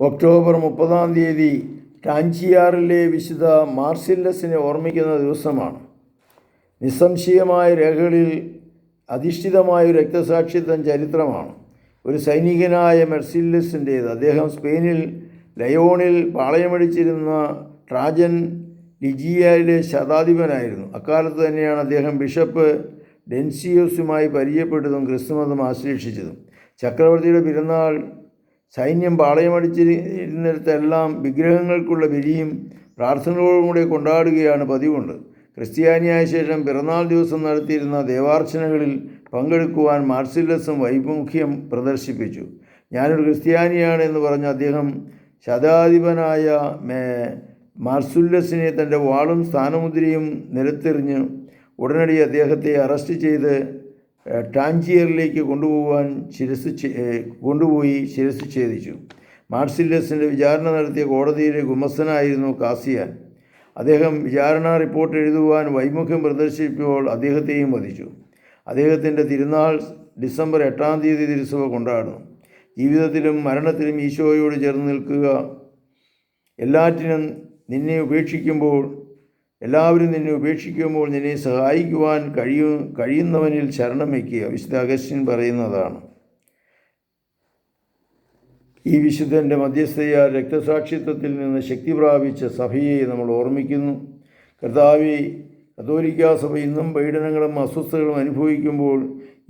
October മുപ്പതാം തീയതി ടാഞ്ചിയാറിലെ വിശുദ്ധ മാർസില്ലസിനെ ഓർമ്മിക്കുന്ന ദിവസമാണ്. നിസ്സംശയമായ രേഖകളിൽ അധിഷ്ഠിതമായ ഒരു രക്തസാക്ഷിത്വം ചരിത്രമാണ്. ഒരു സൈനികനായ മെർസില്ലസിന്റേത്. അദ്ദേഹം സ്പെയിനിൽ ലയോണിൽ പാളയമടിച്ചിരുന്ന ട്രാജൻ ലിജിയയിലെ ശതാധിപനായിരുന്നു. അക്കാലത്ത് തന്നെയാണ് അദ്ദേഹം ബിഷപ്പ് ഡെൻസിയോസുമായി പരിചയപ്പെട്ടതും ക്രിസ്തുമതം ആശ്ലേഷിച്ചതും. ചക്രവർത്തിയുടെ പിറന്നാൾ സൈന്യം പാളയമടിച്ചിരുന്നിടത്തെല്ലാം വിഗ്രഹങ്ങൾക്കുള്ള ബലിയും പ്രാർത്ഥനകളോടും കൂടെ കൊണ്ടാടുകയാണ് പതിവുണ്ട്. ക്രിസ്ത്യാനിയായ ശേഷം പിറന്നാൾ ദിവസം നടത്തിയിരുന്ന ദേവാർച്ചനകളിൽ പങ്കെടുക്കുവാൻ മാർസില്ലസും വൈമുഖ്യം പ്രദർശിപ്പിച്ചു. ഞാനൊരു ക്രിസ്ത്യാനിയാണ് എന്ന് പറഞ്ഞ അദ്ദേഹം ശതാധിപനായ മേ മാർസുല്ലസിനെ തന്റെ വാളും സ്ഥാനമുദ്രയും നിലത്തെറിഞ്ഞ് ഉടനടി അദ്ദേഹത്തെ അറസ്റ്റ് ചെയ്ത് ടാഞ്ചിയറിലേക്ക് കൊണ്ടുപോകാൻ ശിരസ് കൊണ്ടുപോയി ശിരസ് ഛേദിച്ചു. മാർസില്ലസിന്റെ വിചാരണ നടത്തിയ കോടതിയിലെ ഗുമസ്തനായിരുന്നു കാസിയാൻ. അദ്ദേഹം വിചാരണ റിപ്പോർട്ട് എഴുതുവാൻ വൈമുഖ്യം പ്രദർശിപ്പിച്ചപ്പോൾ അദ്ദേഹത്തെയും വധിച്ചു. അദ്ദേഹത്തിന്റെ തിരുനാൾ ഡിസംബർ എട്ടാം തീയതി തിരുസഭ കൊണ്ടാടുന്നു. ജീവിതത്തിലും മരണത്തിലും ഈശോയോട് ചേർന്ന് നിൽക്കുക എല്ലാറ്റിനും നിന്നെ ഉപേക്ഷിക്കുമ്പോൾ എല്ലാവരും നിന്നെ ഉപേക്ഷിക്കുമ്പോൾ നിന്നെ സഹായിക്കുവാൻ കഴിയു കഴിയുന്നവനിൽ ശരണം വയ്ക്കുക വിശുദ്ധ അഗസ്റ്റിൻ പറയുന്നതാണ്. ഈ വിശുദ്ധന്റെ മധ്യസ്ഥയാൽ രക്തസാക്ഷിത്വത്തിൽ നിന്ന് ശക്തി പ്രാപിച്ച സഭയെ നമ്മൾ ഓർമ്മിക്കുന്നു. കർത്താവി കത്തോലിക്കാ സഭ ഇന്നും പീഡനങ്ങളും അസ്വസ്ഥതകളും അനുഭവിക്കുമ്പോൾ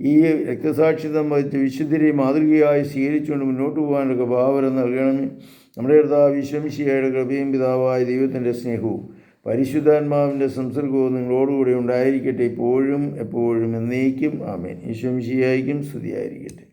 ഈ രക്തസാക്ഷിത്വം വഹിച്ച വിശുദ്ധരെ മാതൃകയായി സ്വീകരിച്ചുകൊണ്ട് മുന്നോട്ട് പോകാനൊക്കെ ഭാവന നൽകണമേ. നമ്മുടെ കർത്താവ് വിശ്വമിശിയായുടെ കൃപയും പിതാവായ ദൈവത്തിന്റെ സ്നേഹവും പരിശുദ്ധാത്മാവിന്റെ സംസർഗവും നിങ്ങളോടുകൂടെ ഉണ്ടായിരിക്കട്ടെ. ഇപ്പോഴും എപ്പോഴും എന്നേക്കും. ആമേൻ. ഈശ്വംശിയായിരിക്കും സ്തുതിയായിരിക്കട്ടെ.